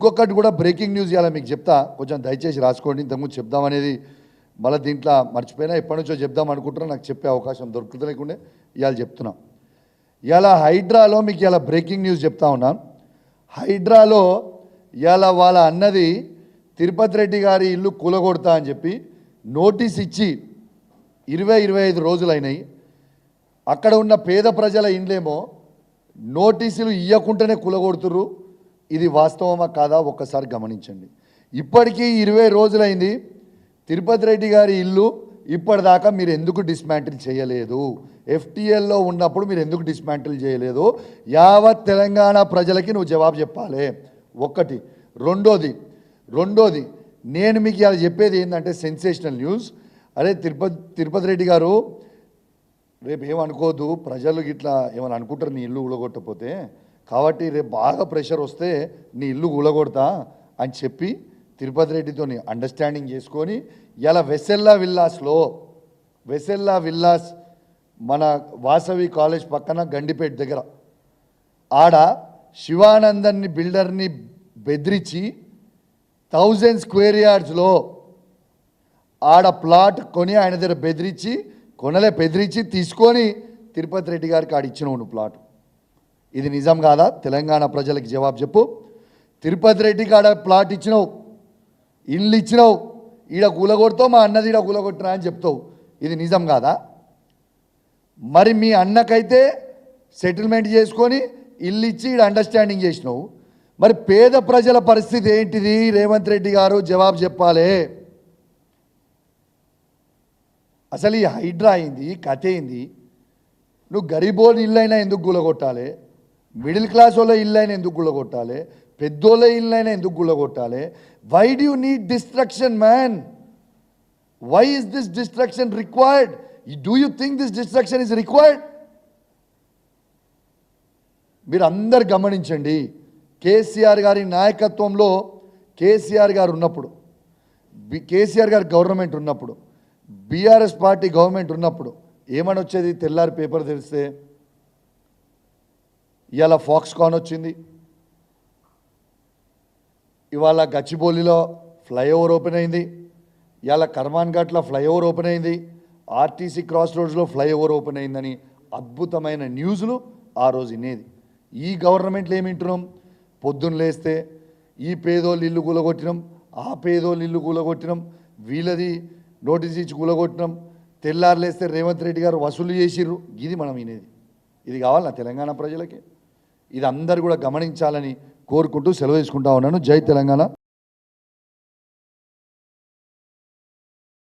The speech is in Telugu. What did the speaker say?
ఇంకొకటి కూడా బ్రేకింగ్ న్యూస్ ఇవ్వాలి మీకు చెప్తా. కొంచెం దయచేసి రాసుకోండి ఇంతకుముందు చెప్దామనేది మళ్ళీ దీంట్లో మర్చిపోయినా ఎప్పటి నుంచో చెప్దాం అనుకుంటున్నా నాకు చెప్పే అవకాశం దొరుకుతలేకుండే ఇవాళ చెప్తున్నాం. ఇలా హైడ్రాలో మీకు ఇలా బ్రేకింగ్ న్యూస్ చెప్తా ఉన్నాను హైడ్రాలో ఇలా వాళ్ళ అన్నది తిరుపతి రెడ్డి గారి ఇల్లు కూలగొడతా అని చెప్పి నోటీస్ ఇచ్చి ఇరవై ఇరవై ఐదు రోజులైనాయి. అక్కడ ఉన్న పేద ప్రజల ఇండ్లేమో నోటీసులు ఇవ్వకుండానే కూలగొడుతుర్రు. ఇది వాస్తవమా కాదా ఒక్కసారి గమనించండి. ఇప్పటికీ ఇరవై రోజులైంది తిరుపతి రెడ్డి గారి ఇల్లు ఇప్పటిదాకా మీరు ఎందుకు డిస్మాంటిల్ చేయలేదు? ఎఫ్టీఎల్లో ఉన్నప్పుడు మీరు ఎందుకు డిస్మాంటిల్ చేయలేదు? యావత్ తెలంగాణ ప్రజలకి నువ్వు జవాబు చెప్పాలి. ఒక్కటి. రెండోది. రెండోది నేను మీకు ఇలా చెప్పేది ఏంటంటే సెన్సేషనల్ న్యూస్. అరే తిరుపతి తిరుపతి రెడ్డి గారు రేపు ఏమనుకోదు ప్రజలు ఇట్లా ఏమైనా అనుకుంటారు నీ ఇల్లు ఊలగొట్టకపోతే కాబట్టి రేపు బాగా ప్రెషర్ వస్తే నీ ఇల్లు ఊలగొడతా అని చెప్పి తిరుపతి రెడ్డితోని అండర్స్టాండింగ్ చేసుకొని ఇలా వెసెల్లా విల్లాస్లో వెసెల్లా విల్లాస్ మన వాసవి కాలేజ్ పక్కన గండిపేట దగ్గర. ఆడ శివానందన్ని బిల్డర్ని బెదిరించి థౌజండ్ స్క్వేర్ యార్డ్స్లో ఆడ ప్లాట్ కొని ఆయన దగ్గర బెదిరించి కొనలే బెదిరించి తీసుకొని తిరుపతి రెడ్డి గారికి ఆడ ఇచ్చినవు నువ్వు ప్లాట్. ఇది నిజం కాదా? తెలంగాణ ప్రజలకు జవాబు చెప్పు. తిరుపతి రెడ్డికి ఆడ ప్లాట్ ఇచ్చినావు. ఇల్లు ఇచ్చినావు. ఈడ కూలగొడతావు మా అన్నది ఈడ కూలగొట్టినా అని చెప్తావు. ఇది నిజం కాదా? మరి మీ అన్నకైతే సెటిల్మెంట్ చేసుకొని ఇల్లు ఇచ్చి ఈడ అండర్స్టాండింగ్ చేసినావు. మరి పేద ప్రజల పరిస్థితి ఏంటిది? రేవంత్ రెడ్డి గారు జవాబు చెప్పాలి. అసలు ఈ హైడ్రా అయింది కథ అయింది నువ్వు గరీబోని ఇల్లు అయినా ఎందుకు గులగొట్టాలి మిడిల్ క్లాస్ వాళ్ళ ఇల్లు అయినా ఎందుకు గులగొట్టాలి పెద్దోళ్ళ ఇల్లు అయినా ఎందుకు గులగొట్టాలి why do need destruction man why is this destruction required do you think this destruction is required మీరు అందరు గమనించండి కేసీఆర్ గారి నాయకత్వంలో కేసీఆర్ గారు ఉన్నప్పుడు బి- కేసీఆర్ గారు గవర్నమెంట్ ఉన్నప్పుడు బీఆర్ఎస్ పార్టీ గవర్నమెంట్ ఉన్నప్పుడు ఏమని వచ్చేది? తెల్లారి పేపర్ తెలిస్తే ఇవాళ ఫాక్స్కాన్ వచ్చింది. ఇవాళ గచ్చిబౌలిలో ఫ్లైఓవర్ ఓపెన్ అయింది. ఇవాళ కర్మాన్ ఘాట్లో ఫ్లైఓవర్ ఓపెన్ అయింది. ఆర్టీసీ క్రాస్ రోడ్స్లో ఫ్లైఓవర్ ఓపెన్ అయిందని అద్భుతమైన న్యూస్లు ఆ రోజు వినేది. ఈ గవర్నమెంట్లో ఏమి వింటున్నాం? పొద్దున్న లేస్తే ఈ పేదోళ్ళు ఇల్లు కూలగొట్టినాం ఆ పేదోళ్ళు ఇల్లు కూలగొట్టినాం వీళ్ళది నోటీస్ ఇచ్చి కూలగొట్టినాం తెల్లారు లేస్తే రేవంత్ రెడ్డి గారు వసూలు చేసిర్రు. ఇది మనం వినేది. ఇది కావాలన్నా తెలంగాణ ప్రజలకి? ఇది అందరు కూడా గమనించాలని కోరుకుంటూ సెలవు తీసుకుంటా ఉన్నాను. జై తెలంగాణ.